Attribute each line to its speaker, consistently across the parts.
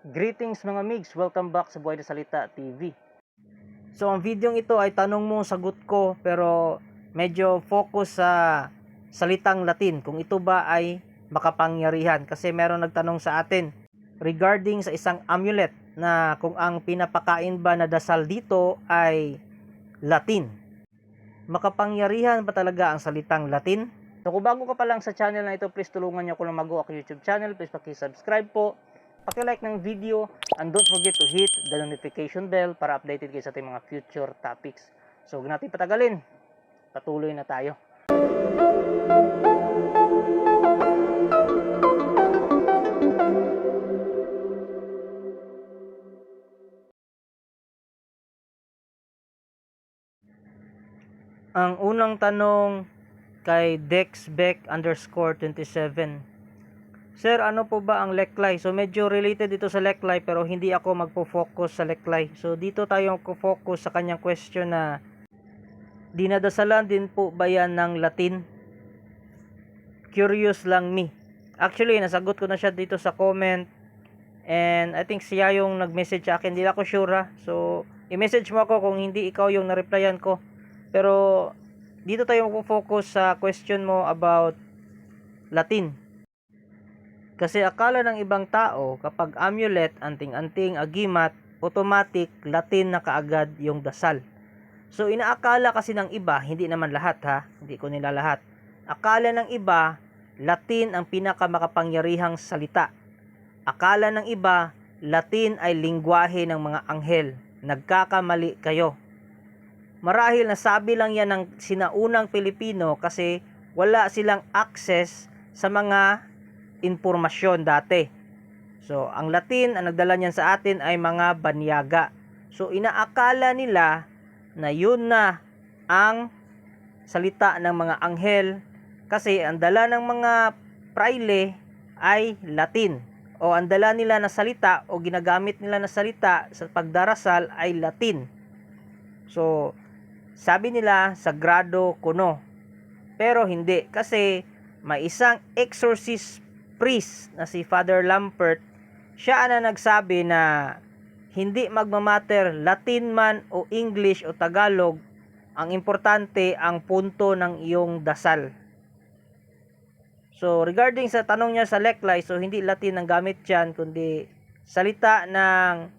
Speaker 1: Greetings mga migs, welcome back sa Buhay na Salita TV. So ang video ito ay tanong mo, sagot ko, pero medyo focus sa salitang Latin, kung ito ba ay makapangyarihan. Kasi meron nagtanong sa atin regarding sa isang amulet na kung ang pinapakain ba na dasal dito ay Latin. Makapangyarihan ba talaga ang salitang Latin? So kung bago ka pa lang sa channel na ito, please tulungan niyo ako na mag-go ako YouTube channel. Please paki-subscribe po. Paki-like ng video and don't forget to hit the notification bell para updated kayo sa ating mga future topics. So, huwag natin patagalin. Patuloy na tayo. Ang unang tanong kay Dexbeck underscore 27. Sir, ano po ba ang leklay? So medyo related dito sa leklay pero hindi ako magpo-focus sa leklay. So dito tayo magpo-focus sa kanyang question na dinadasalan din po ba yan ng Latin? Curious lang me. Actually, nasagot ko na siya dito sa comment. And I think siya yung nag-message sa akin. Hindi ako sure ha. So, i-message mo ako kung hindi ikaw yung na-replyan ko. Pero, dito tayo magpo-focus sa question mo about Latin. Kasi akala ng ibang tao, kapag amulet, anting-anting, agimat, automatic, Latin na kaagad yung dasal. So, inaakala kasi ng iba, hindi naman lahat ha, hindi ko nila lahat. Akala ng iba, Latin ang pinakamakapangyarihang salita. Akala ng iba, Latin ay lingwahe ng mga anghel. Nagkakamali kayo. Marahil nasabi lang yan ng sinaunang Pilipino kasi wala silang access sa mga impormasyon dati. So, ang Latin, ang nagdala niyan sa atin ay mga banyaga. So, inaakala nila na yun na ang salita ng mga anghel kasi ang dala ng mga praile ay Latin o ang dala nila na salita o ginagamit nila na salita sa pagdarasal ay Latin. So, sabi nila sagrado kuno. Pero hindi kasi may isang exorcist priest na si Father Lampert, siya na nagsabi na hindi magmamatter Latin man o English o Tagalog, ang importante ang punto ng iyong dasal. So, regarding sa tanong niya sa leklay, so hindi Latin ang gamit dyan, kundi salita ng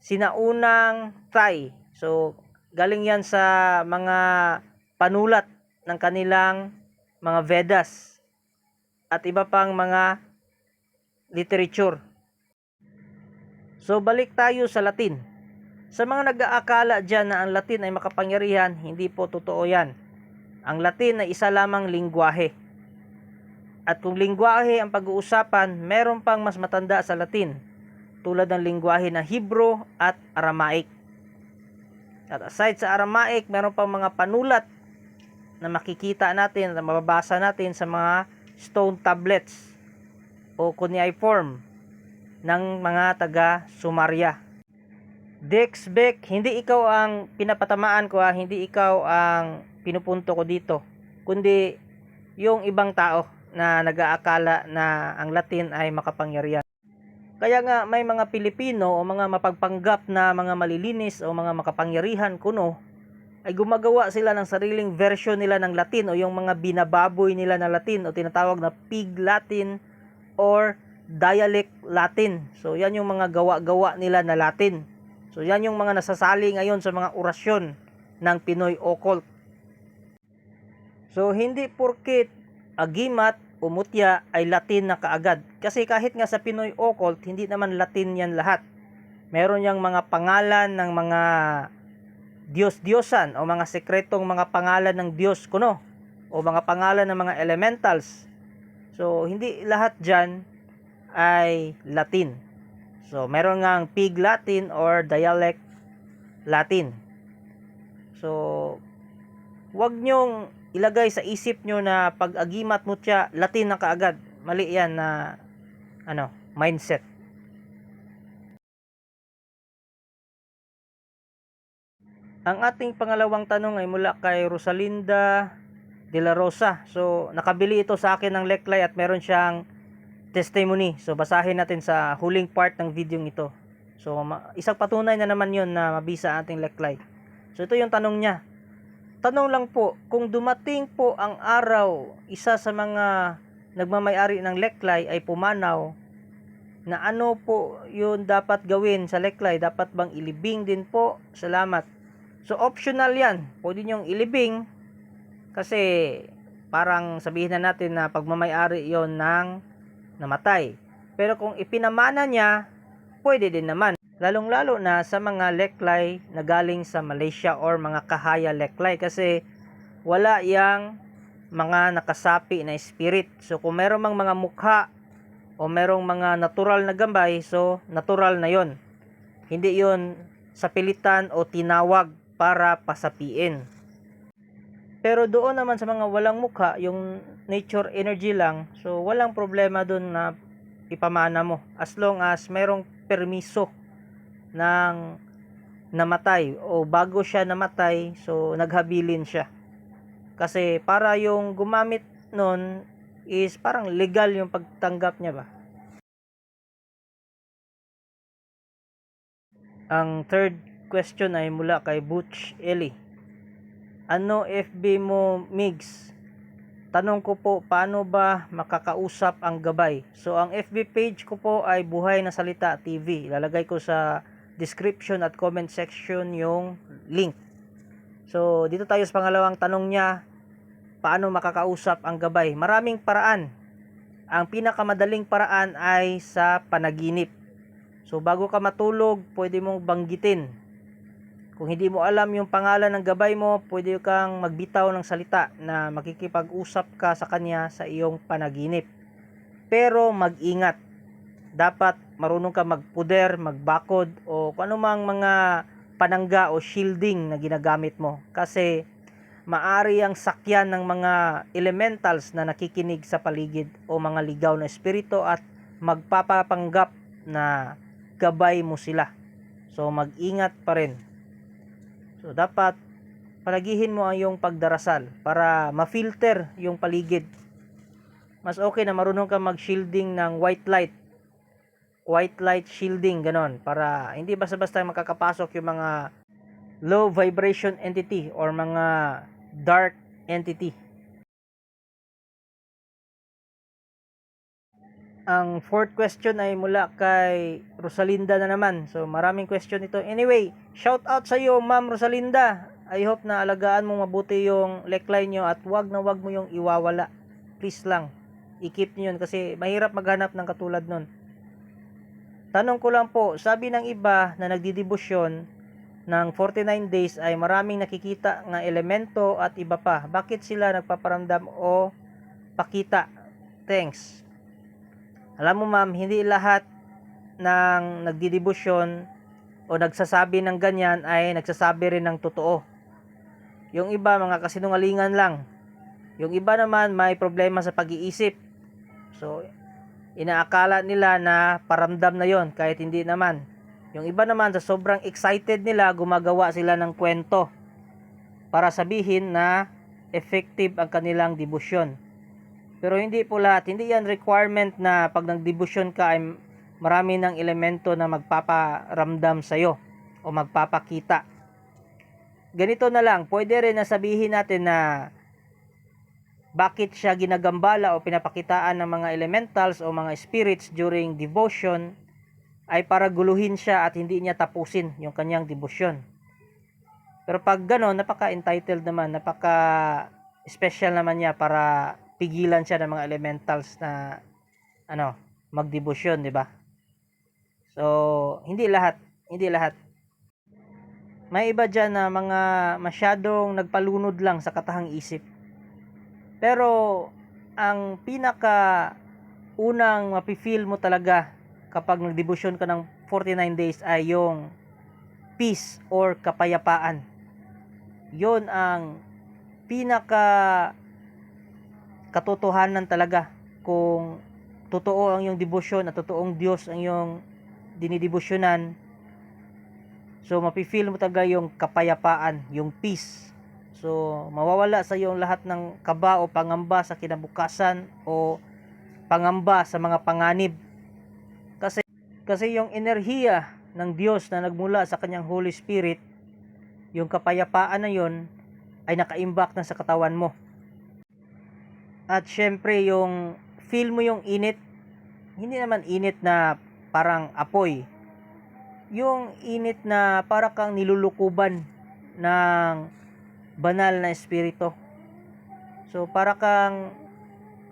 Speaker 1: sinaunang Thai. So, galing yan sa mga panulat ng kanilang mga Vedas at iba pang mga literature. So, balik tayo sa Latin. Sa mga nag-aakala dyan na ang Latin ay makapangyarihan, hindi po totoo yan. Ang Latin ay isa lamang lingwahe. At kung lingwahe ang pag-uusapan, meron pang mas matanda sa Latin, tulad ng lingwahe na Hebrew at Aramaic. At aside sa Aramaic, meron pang mga panulat na makikita natin, na mababasa natin sa mga stone tablets o cuneiform ng mga taga Sumaria. Dex Beck, hindi ikaw ang pinapatamaan ko ha, hindi ikaw ang pinupunto ko dito, kundi yung ibang tao na nag-aakala na ang Latin ay makapangyarihan. Kaya nga may mga Pilipino o mga mapagpanggap na mga malilinis o mga makapangyarihan kuno ay gumagawa sila ng sariling version nila ng Latin o yung mga binababoy nila na Latin o tinatawag na pig Latin or dialect Latin. So yan yung mga gawa-gawa nila na Latin. So yan yung mga nasasali ngayon sa mga orasyon ng Pinoy occult. So hindi porkit agimat o mutya ay Latin na kaagad. Kasi kahit nga sa Pinoy occult, hindi naman Latin yan lahat. Meron yang mga pangalan ng mga Diyos-Diyosan o mga sekretong mga pangalan ng Diyos kuno o mga pangalan ng mga elementals. So, hindi lahat dyan ay Latin. So, meron nga ang Pig Latin or Dialect Latin. So, wag nyong ilagay sa isip nyo na pag agimat mo siya, Latin na kaagad. Mali yan na ano, mindset. Ang ating pangalawang tanong ay mula kay Rosalinda de la Rosa. So, nakabili ito sa akin ng Leklay at meron siyang testimony. So basahin natin sa huling part ng video ito. So isang patunay na naman 'yon na mabisa ating leklay. So ito yung tanong niya. Tanong lang po, kung dumating po ang araw, isa sa mga nagmamayari ng leklay ay pumanaw, na ano po yun dapat gawin sa leklay? Dapat bang ilibing din po? Salamat. So optional yan. Pwede nyong ilibing kasi parang sabihin na natin na pagmamayari yon ng namatay. Pero kung ipinamana niya, pwede din naman. Lalong-lalo na sa mga leklay na galing sa Malaysia or mga kahaya leklay kasi wala yang mga nakasapi na spirit. So kung meron mang mga mukha o merong mga natural na gambay, so natural na yon. Hindi yon sa pilitan o tinawag para pasapiin. Pero doon naman sa mga walang mukha, yung nature energy lang, so walang problema doon na ipamana mo. As long as merong permiso ng namatay o bago siya namatay, so naghabilin siya. Kasi para yung gumamit nun is parang legal yung pagtanggap niya ba. Ang third question ay mula kay Butch Eli. Ano FB mo Migs? Tanong ko po, paano ba makakausap ang gabay? So, ang FB page ko po ay Buhay na Salita TV. Ilalagay ko sa description at comment section yung link. So, dito tayo sa pangalawang tanong niya, paano makakausap ang gabay? Maraming paraan. Ang pinakamadaling paraan ay sa panaginip. So, bago ka matulog, pwede mong banggitin. Kung hindi mo alam yung pangalan ng gabay mo, pwede kang magbitaw ng salita na makikipag-usap ka sa kanya sa iyong panaginip. Pero mag-ingat. Dapat marunong ka magpuder, magbakod, o kung mga panangga o shielding na ginagamit mo. Kasi maari ang sakyan ng mga elementals na nakikinig sa paligid o mga ligaw na espiritu at magpapapanggap na gabay mo sila. So mag-ingat pa rin. So dapat palagihin mo ang iyong pagdarasal para ma-filter yung paligid. Mas okay na marunong ka mag-shielding ng white light. White light shielding, ganon. Para hindi basta-basta makakapasok yung mga low vibration entity or mga dark entity. Ang fourth question ay mula kay Rosalinda na naman. So maraming question ito. Anyway, shout out sa iyo Ma'am Rosalinda. I hope na alagaan mo mabuti yung leckline nyo at wag na wag mo yung iwawala. Please lang. I-keep nyo yun kasi mahirap maghanap ng katulad nun. Tanong ko lang po, sabi ng iba na nagdidibusyon ng 49 days ay maraming nakikita ng elemento at iba pa. Bakit sila nagpaparamdam o pakita? Thanks. Alam mo ma'am, hindi lahat ng nagdidibusyon o nagsasabi ng ganyan ay nagsasabi rin ng totoo. Yung iba mga kasinungalingan lang. Yung iba naman may problema sa pag-iisip. So, inaakala nila na paramdam na yon kahit hindi naman. Yung iba naman sa sobrang excited nila, gumagawa sila ng kwento para sabihin na effective ang kanilang debosyon. Pero hindi po lahat, hindi yan requirement na pag nagdebosyon ka ay marami ng elemento na magpaparamdam sa iyo o magpapakita. Ganito na lang, pwede rin na sabihin natin na bakit siya ginagambala o pinapakitaan ng mga elementals o mga spirits during devotion ay para guluhin siya at hindi niya tapusin yung kanyang devotion. Pero pag gano'n, napaka-entitled naman, napaka-special naman niya para pigilan siya ng mga elementals na ano, magdebosyon, di ba? So, hindi lahat, hindi lahat. May iba dyan na mga masyadong nagpalunod lang sa katahang isip. Pero, ang pinaka unang mapifeel mo talaga kapag nagdebosyon ka ng 49 days ay yung peace or kapayapaan. Yon ang pinaka katotohanan talaga kung totoo ang iyong debosyon at totoong Diyos ang iyong dinidebosyonan so mapifeel mo talaga yung kapayapaan yung peace so mawawala sa iyo lahat ng kaba o pangamba sa kinabukasan o pangamba sa mga panganib. Kasi kasi yung enerhiya ng Diyos na nagmula sa kanyang Holy Spirit, yung kapayapaan na yon ay nakaimbak na sa katawan mo. At syempre yung feel mo yung init, hindi naman init na parang apoy. Yung init na para kang nilulukuban ng banal na espiritu. So para kang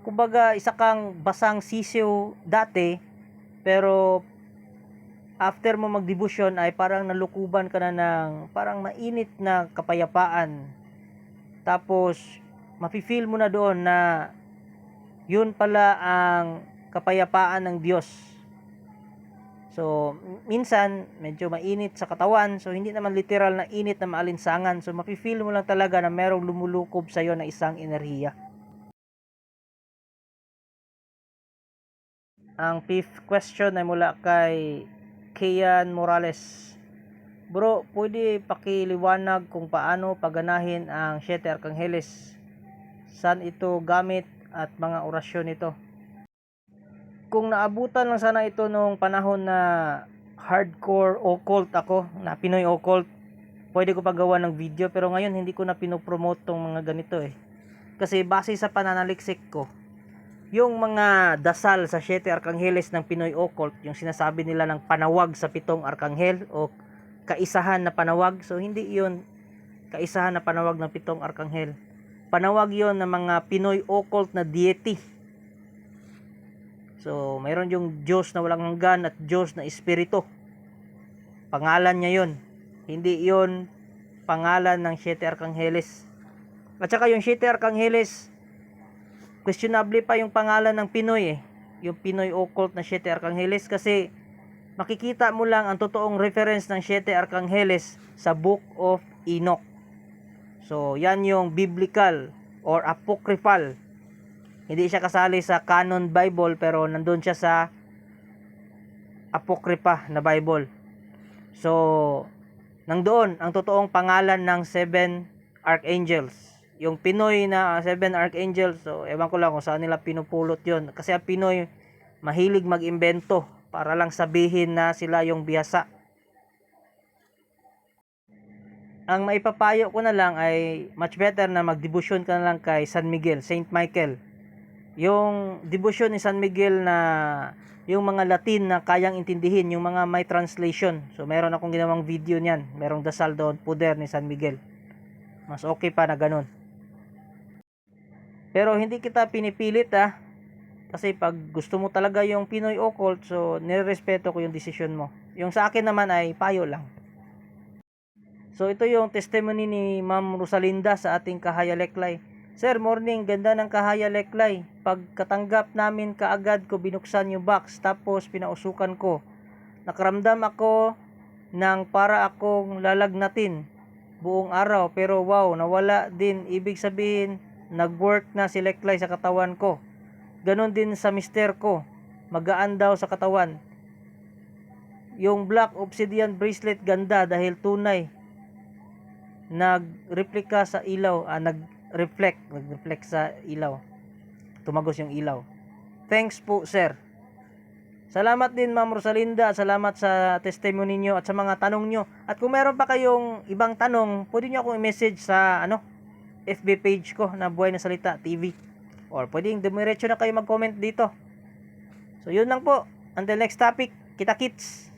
Speaker 1: kumbaga isa kang basang sisiw dati pero after mo magdebosyon ay parang nalukuban ka na ng parang mainit na kapayapaan. Tapos mapi-feel mo na doon na yun pala ang kapayapaan ng Diyos. So, minsan, medyo mainit sa katawan. So, hindi naman literal na init na maalinsangan. So, mapi-feel mo lang talaga na merong lumulukob sa'yo na isang enerhiya. Ang fifth question ay mula kay Kian Morales. Bro, pwede pakiliwanag kung paano paganahin ang Siete Arcanggeles? Saan ito gamit at mga orasyon nito? Kung naabutan lang sana ito nung panahon na hardcore occult ako, na Pinoy occult, pwede ko pagawa ng video pero ngayon hindi ko na pinopromote tong mga ganito eh. Kasi base sa pananaliksik ko, yung mga dasal sa Siete Arcanggeles ng Pinoy Occult, yung sinasabi nila ng panawag sa pitong arkanghel o kaisahan na panawag. So hindi yun kaisahan na panawag ng pitong arkanghel. Panawag yon ng mga Pinoy Occult na deity. So mayroon yung Diyos na walang hanggan at Diyos na Espiritu. Pangalan niya yon. Hindi yon pangalan ng Siete Arcanggeles. At saka yung Siete Arcanggeles, questionable pa yung pangalan ng Pinoy eh. Yung Pinoy occult na Siete Arcanggeles kasi makikita mo lang ang totoong reference ng Siete Arcanggeles sa Book of Enoch. So, yan yung biblical or apocryphal. Hindi siya kasali sa canon Bible pero nandun siya sa apocrypha na Bible. So, nangdoon ang totoong pangalan ng seven archangels yung Pinoy na Seven Archangels, so ewan ko lang kung saan nila pinupulot yon Kasi ang Pinoy, mahilig mag-imbento para lang sabihin na sila yung biyasa. Ang maipapayo ko na lang ay much better na magdebosyon ka na lang kay San Miguel, Saint Michael. Yung debosyon ni San Miguel na yung mga Latin na kayang intindihin, yung mga may translation. So meron akong ginawang video niyan. Merong dasal doon, puder ni San Miguel. Mas okay pa na ganun. Pero hindi kita pinipilit ah. Kasi pag gusto mo talaga yung Pinoy occult, so nirespeto ko yung decision mo. Yung sa akin naman ay payo lang. So ito yung testimony ni Ma'am Rosalinda sa ating Kahaya Leklay. Sir, morning, ganda ng Kahaya Leklay. Pagkatanggap namin kaagad ko binuksan yung box tapos pinausukan ko. Nakaramdam ako ng para akong lalagnatin buong araw pero wow, nawala din. Ibig sabihin, nag-work na si Leklay sa katawan ko. Ganon din sa mister ko. Magaan daw sa katawan. Yung black obsidian bracelet ganda dahil tunay. Nag-replika sa ilaw, ah, nag-reflect, nag-reflect sa ilaw. Tumagos yung ilaw. Thanks po, sir. Salamat din Ma'am Rosalinda, salamat sa testimony niyo at sa mga tanong niyo. At kung meron pa kayong ibang tanong, pwede niyo akong i-message sa ano, FB page ko na Buhay na Salita TV. Or pwedeng dumiretso na kayo mag-comment dito. So yun lang po. Until next topic, kita kits.